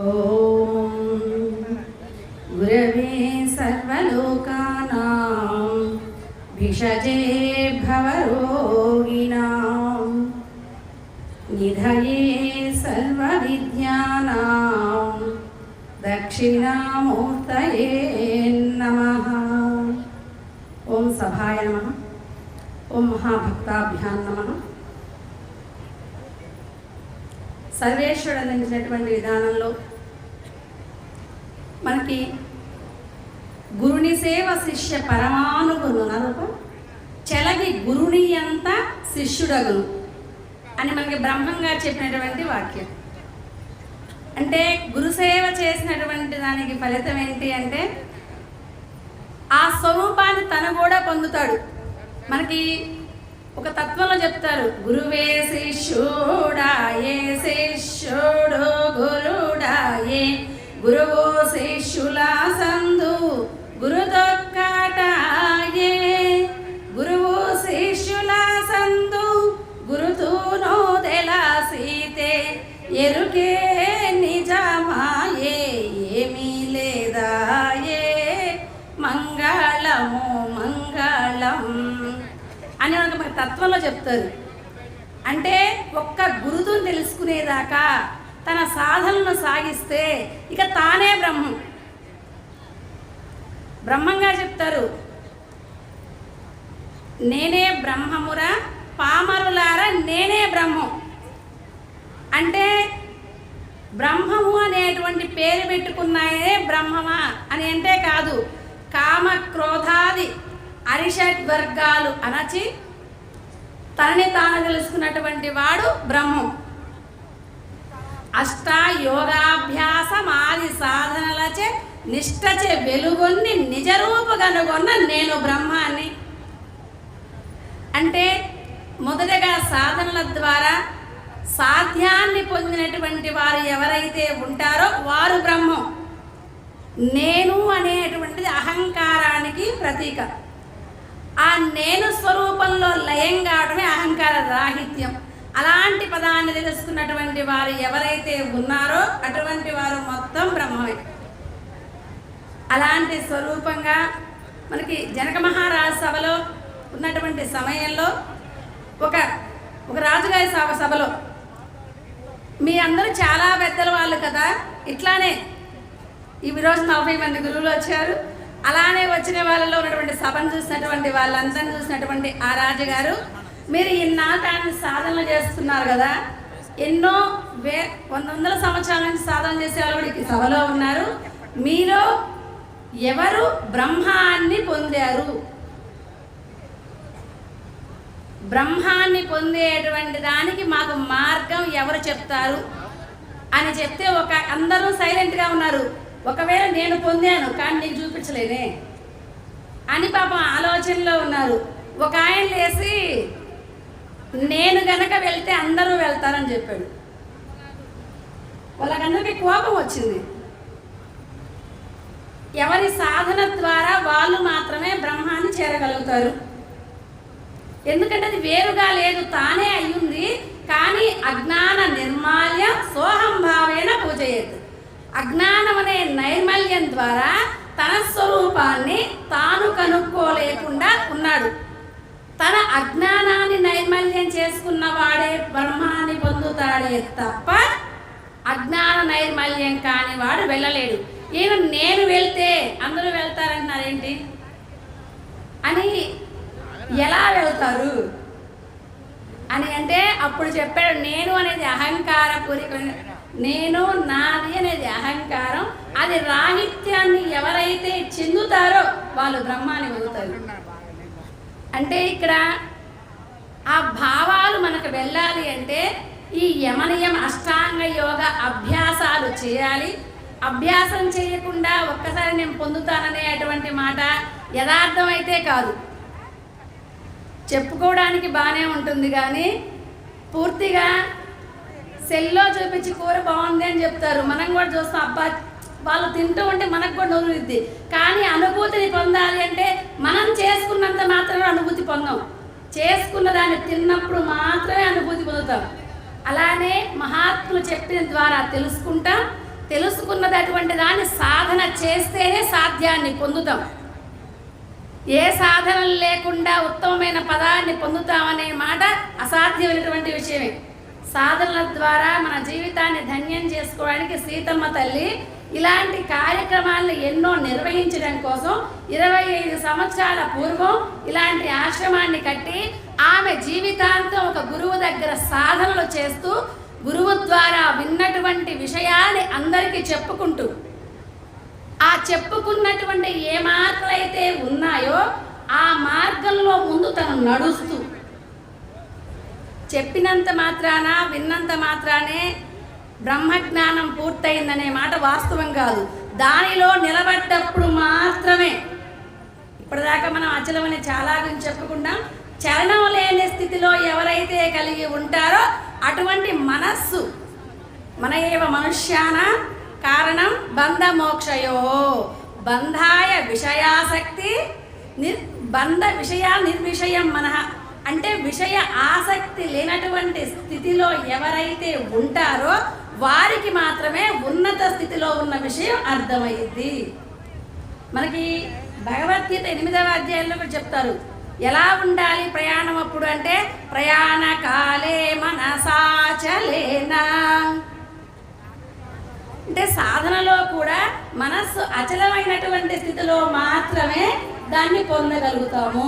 गुरवे सर्वलोकानां भिषजे भवरोगिणां निधये सर्वविद्यानां दक्षिणामूर्तये नमः। ॐ सभाय नमः। ॐ महाभक्ताभ्यां नमः। సర్వేశ్వరుడు అందించినటువంటి విధానంలో మనకి గురుని సేవ శిష్య పరమానుగును నరూపం చెలగి గురుని అంత శిష్యుడగును అని మనకి బ్రహ్మంగా చెప్పినటువంటి వాక్యం. అంటే గురుసేవ చేసినటువంటి దానికి ఫలితం ఏంటి అంటే ఆ స్వరూపాన్ని తను కూడా పొందుతాడు. మనకి ఒక తత్వంలో చెప్తారు గురువే శిష్యుడాయే ఏ గురువు శిష్యుల సందు గురుదొక్కటాయే గురువు శిష్యుల సందు గురుతూనో తెలాసీతే ఎరుకే నిజమాయే ఏమీ లేదాయే. మంగళము మంగళం. అని మనకు మన తత్వంలో చెప్తారు. అంటే ఒక్క గురుతుని తెలుసుకునేదాకా తన సాధనను సాగిస్తే ఇక తానే బ్రహ్మం. బ్రహ్మంగా చెప్తారు నేనే బ్రహ్మమురా పామరులారా నేనే బ్రహ్మం. అంటే బ్రహ్మము అనేటువంటి పేరు పెట్టుకున్నాయే బ్రహ్మమా అని అంటే కాదు. కామ క్రోధాది అరిషడ్ వర్గాలు అనచి తనని తాను తెలుసుకున్నటువంటి వాడు బ్రహ్మం. అష్ట యోగాభ్యాసం ఆది సాధనలచే నిష్టచే వెలుగొన్ని నిజరూపు కనుగొన్న నేను బ్రహ్మాన్ని. అంటే మొదటగా సాధనల ద్వారా సాధ్యాన్ని పొందినటువంటి వారు ఎవరైతే ఉంటారో వారు బ్రహ్మం. నేను అనేటువంటిది అహంకారానికి ప్రతీక. ఆ నేను స్వరూపంలో లయం కావడమే అహంకార రాహిత్యం. అలాంటి పదాన్ని తెలుసుకున్నటువంటి వారు ఎవరైతే ఉన్నారో అటువంటి వారు మొత్తం బ్రహ్మమే అలాంటి స్వరూపంగా మనకి జనక మహారాజు సభలో ఉన్నటువంటి సమయంలో ఒక ఒక రాజుగారి సభ సభలో మీ అందరూ చాలా పెద్దల వాళ్ళు కదా ఇట్లానే ఈ రోజు నలభై మంది గురువులు వచ్చారు. అలానే వచ్చిన వాళ్ళలో ఉన్నటువంటి సభను చూసినటువంటి వాళ్ళందరిని చూసినటువంటి ఆ రాజుగారు మీరు ఇన్నాళ్ళ సాధనలు చేస్తున్నారు కదా. ఎన్నో వే వంద వందల సంవత్సరాల నుంచి సాధన చేసే వాళ్ళు కూడా సభలో ఉన్నారు. మీలో ఎవరు బ్రహ్మాన్ని పొందారు? బ్రహ్మాన్ని పొందేటువంటి దానికి మాకు మార్గం ఎవరు చెప్తారు? అని చెప్తే ఒక అందరూ సైలెంట్గా ఉన్నారు. ఒకవేళ నేను పొందాను కానీ నీకు చూపించలేనే. అని పాపం ఆలోచనలో ఉన్నారు. ఒక ఆయన లేసి నేను గనక వెళ్తే అందరూ వెళ్తారని చెప్పాడు. వాళ్ళకందరికీ కోపం వచ్చింది. ఎవరి సాధన ద్వారా వాళ్ళు మాత్రమే బ్రహ్మాన్ని చేరగలుగుతారు. ఎందుకంటే అది వేరుగా లేదు తానే అయ్యింది. కానీ అజ్ఞాన నిర్మాల్య సోహంభావేన పూజయత్. అజ్ఞానం అనే నైర్మల్యం ద్వారా తన స్వరూపాన్ని తాను కనుక్కోలేకుండా ఉన్నాడు. తన అజ్ఞానాన్ని నైర్మల్యం చేసుకున్న వాడే బ్రహ్మాన్ని పొందుతాడే తప్ప అజ్ఞాన నైర్మల్యం కాని వాడు వెళ్ళలేడు. ఈయన నేను వెళ్తే అందరూ వెళ్తారంటున్నారేంటి? అని ఎలా వెళ్తారు? అని అంటే అప్పుడు చెప్పాడు నేను అనేది అహంకార పూరిక నేను నాది అనేది అహంకారం. అది రాహిత్యాన్ని ఎవరైతే చెందుతారో వాళ్ళు బ్రహ్మాన్ని వెళ్తారు అంటే ఇక్కడ ఆ భావాలు మనకు వెళ్ళాలి అంటే ఈ యమనియం అష్టాంగ యోగ అభ్యాసాలు చేయాలి. అభ్యాసం చేయకుండా ఒక్కసారి నేను పొందుతాననే అటువంటి మాట యథార్థమైతే కాదు. చెప్పుకోవడానికి బాగానే ఉంటుంది కానీ పూర్తిగా సెల్లో చూపించి కూర బాగుంది అని చెప్తారు. మనం కూడా చూస్తాం అబ్బా వాళ్ళు తింటూ ఉంటే మనకు కూడా నూరుద్ది కానీ అనుభూతిని పొందాలి అంటే మనం చేసుకున్నంత మాత్రమే అనుభూతి పొందాం. చేసుకున్న దాన్ని తిన్నప్పుడు మాత్రమే అనుభూతి పొందుతాం. అలానే మహాత్ములు చెప్పిన ద్వారా తెలుసుకుంటాం. తెలుసుకున్నదటువంటి దాన్ని సాధన చేస్తేనే సాధ్యాన్ని పొందుతాం. ఏ సాధన లేకుండా ఉత్తమమైన పదాన్ని పొందుతామనే మాట అసాధ్యమైనటువంటి విషయమే. సాధనల ద్వారా మన జీవితాన్ని ధన్యం చేసుకోవడానికి సీతమ్మ తల్లి ఇలాంటి కార్యక్రమాలను ఎన్నో నిర్వహించడం కోసం ఇరవై ఐదు సంవత్సరాల పూర్వం ఇలాంటి ఆశ్రమాన్ని కట్టి ఆమె జీవితాంతం ఒక గురువు దగ్గర సాధనలు చేస్తూ గురువు ద్వారా విన్నటువంటి విషయాన్ని అందరికీ చెప్పుకుంటూ ఆ చెప్పుకున్నటువంటి ఏ మార్కులైతే ఉన్నాయో ఆ మార్గంలో ముందు తను నడుస్తూ చెప్పినంత మాత్రాన విన్నంత మాత్రానే బ్రహ్మజ్ఞానం పూర్తయిందనే మాట వాస్తవం కాదు. దానిలో నిలబడ్డప్పుడు మాత్రమే. ఇప్పటిదాకా మనం అచలమని చాలా గురించి చెప్పుకున్నాం చలనం లేని స్థితిలో ఎవరైతే కలిగి ఉంటారో అటువంటి మనస్సు మన ఏవ మనుష్యాన? కారణం బంధమోక్షయో. బంధాయ విషయాసక్తి నిర్ బంధ విషయ నిర్విషయం మనః. అంటే విషయ ఆసక్తి లేనటువంటి స్థితిలో ఎవరైతే ఉంటారో వారికి మాత్రమే ఉన్నత స్థితిలో ఉన్న విషయం అర్థమైంది. మనకి భగవద్గీత ఎనిమిదవ అధ్యాయంలో కూడా చెప్తారు. ఎలా ఉండాలి ప్రయాణం అప్పుడు అంటే ప్రయాణ కాలే మనసాచలేనా అంటే సాధనలో కూడా మనస్సు అచలమైనటువంటి స్థితిలో మాత్రమే దాన్ని పొందగలుగుతాము.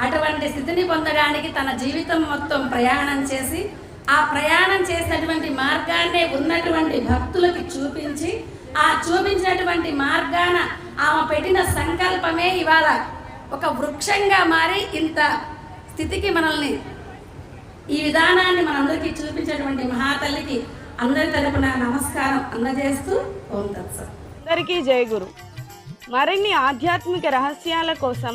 అటువంటి స్థితిని పొందడానికి తన జీవితం మొత్తం ప్రయాణం చేసి ఆ ప్రయాణం చేసినటువంటి మార్గాన్నే ఉన్నటువంటి భక్తులకి చూపించి ఆ చూపించినటువంటి మార్గాన ఆమె పెట్టిన సంకల్పమే ఇవాళ ఒక వృక్షంగా మారి ఇంత స్థితికి మనల్ని ఈ విధానాన్ని మనందరికీ చూపించినటువంటి మహాతల్లికి అందరి తరపున నమస్కారం అందజేస్తూ ఓం తత్సత్. అందరికీ జయ గురు. మరిన్ని ఆధ్యాత్మిక రహస్యాల కోసం